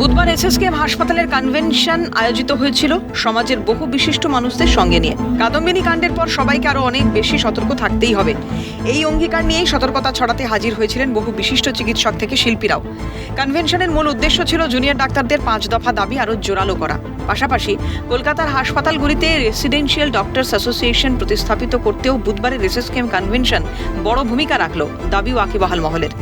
বুধবার এসএসকেএম হাসপাতালের কনভেনশন আয়োজিত হয়েছিল সমাজের বহু বিশিষ্ট মানুষদের সঙ্গে নিয়ে। কাদম্বিনী কাণ্ডের পর সবাইকে আরও অনেক বেশি সতর্ক থাকতেই হবে। এই অঙ্গীকার নিয়েই সতর্কতা ছড়াতে হাজির হয়েছিলেন বহু বিশিষ্ট চিকিৎসক থেকে শিল্পীরাও। কনভেনশনের মূল উদ্দেশ্য ছিল জুনিয়র ডাক্তারদের পাঁচ দফা দাবি আরও জোরালো করা। পাশাপাশি কলকাতার হাসপাতালগুলিতে রেসিডেন্সিয়াল ডক্টরস অ্যাসোসিয়েশন প্রতিস্থাপিত করতেও বুধবারের এসএসকেএম কনভেনশন বড় ভূমিকা রাখল দাবি ওয়াকিবহাল মহলের।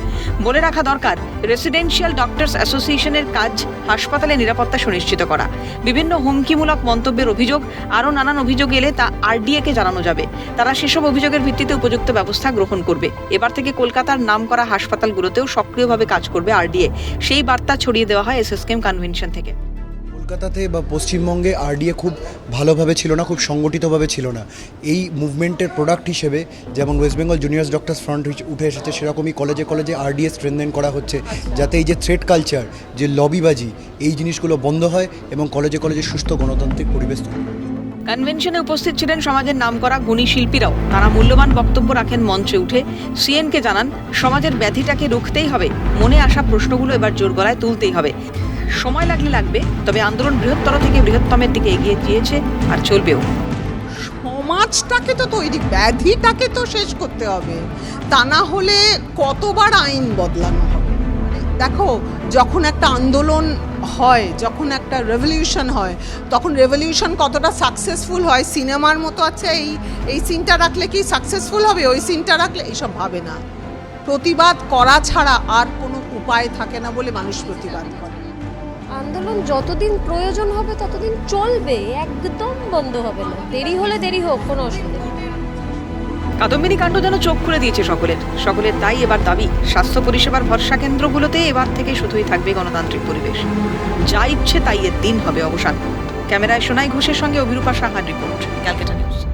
বলে রাখা দরকার রেসিডেন্সিয়াল ডক্টরস অ্যাসোসিয়েশনের কাজ হাসপাতালে নিরাপত্তা সুনিশ্চিত করা। বিভিন্ন হুমকিমূলক মন্তব্যের অভিযোগ, আরও নানান অভিযোগ এলে তা আরডিএকে জানানো যাবে। তারা সেসব অভিযোগের ভিত্তিতে উপযুক্ত ব্যবস্থা গ্রহণ করবে। এবার থেকে কলকাতার নাম করা হাসপাতালগুলোতেও সক্রিয়ভাবে কাজ করবে আরডিএ। সেই বার্তা ছড়িয়ে দেওয়া হয় এসএসকেম কনভেনশন থেকে। কলকাতাতে বা পশ্চিমবঙ্গে আরডিএ খুব ভালোভাবে ছিল না, খুব সংগঠিতভাবে ছিল না। এই মুভমেন্টের প্রোডাক্ট হিসেবে যেমন West Bengal juniors doctors front উঠে এসেছে, সেরকমই কলেজে কলেজে আরডিএ স্ট্রেনদেন করা হচ্ছে। যাতে এই যে থ্রেড কালচার যে লবিবাজি এই জিনিসগুলো বন্ধ হয় এবং কলেজে কলেজে সুস্থ গণতান্ত্রিক পরিবেশ তৈরি কনভেনশনে উপস্থিত ছিলেন সমাজের নামকরা গুণী শিল্পীরাও। তারা মূল্যবান বক্তব্য রাখেন মঞ্চে উঠে। সিএনকে জানান, সমাজের ব্যাধিটাকে রুখতেই হবে। মনে আসা প্রশ্নগুলো এবার জোর গলায় তুলতেই হবে। সময় লাগলে লাগবে, তবে আন্দোলন বৃহত্তর থেকে বৃহত্তমের দিকে এগিয়ে গিয়েছে আর চলবেও। সমাজটাকে তো তৈরি, ব্যাধিটাকে তো শেষ করতে হবে। তা না হলে কতবার আইন বদলানো হবে? দেখো, যখন একটা আন্দোলন হয়, যখন একটা রেভলিউশন হয়, তখন রেভলিউশন কতটা সাকসেসফুল হয়, সিনেমার মতো আছে, এই এই সিনটা রাখলে কি সাকসেসফুল হবে? ওই সিনটা রাখলে এইসব ভাবে না। প্রতিবাদ করা ছাড়া আর কোনো উপায় থাকে না বলে মানুষ প্রতিবাদ করে। আন্দোলন যতদিন প্রয়োজন হবে, ততদিন চলবে। একদম বন্ধ হবে না। দেরি হলে দেরি হোক, কোনো অসুবিধা কাদম্বিনী কাণ্ড যেন চোখ খুলে দিয়েছে সকলের। সকলের তাই এবার দাবি, স্বাস্থ্য পরিষেবার ভরসা কেন্দ্রগুলোতে এবার থেকে শুধুই থাকবে গণতান্ত্রিক পরিবেশ। যা ইচ্ছে তাই এর দিন হবে অবসান। ক্যামেরায় সোনাই ঘোষের সঙ্গে অভিরূপা সাহার রিপোর্ট, ক্যালকাটা নিউজ।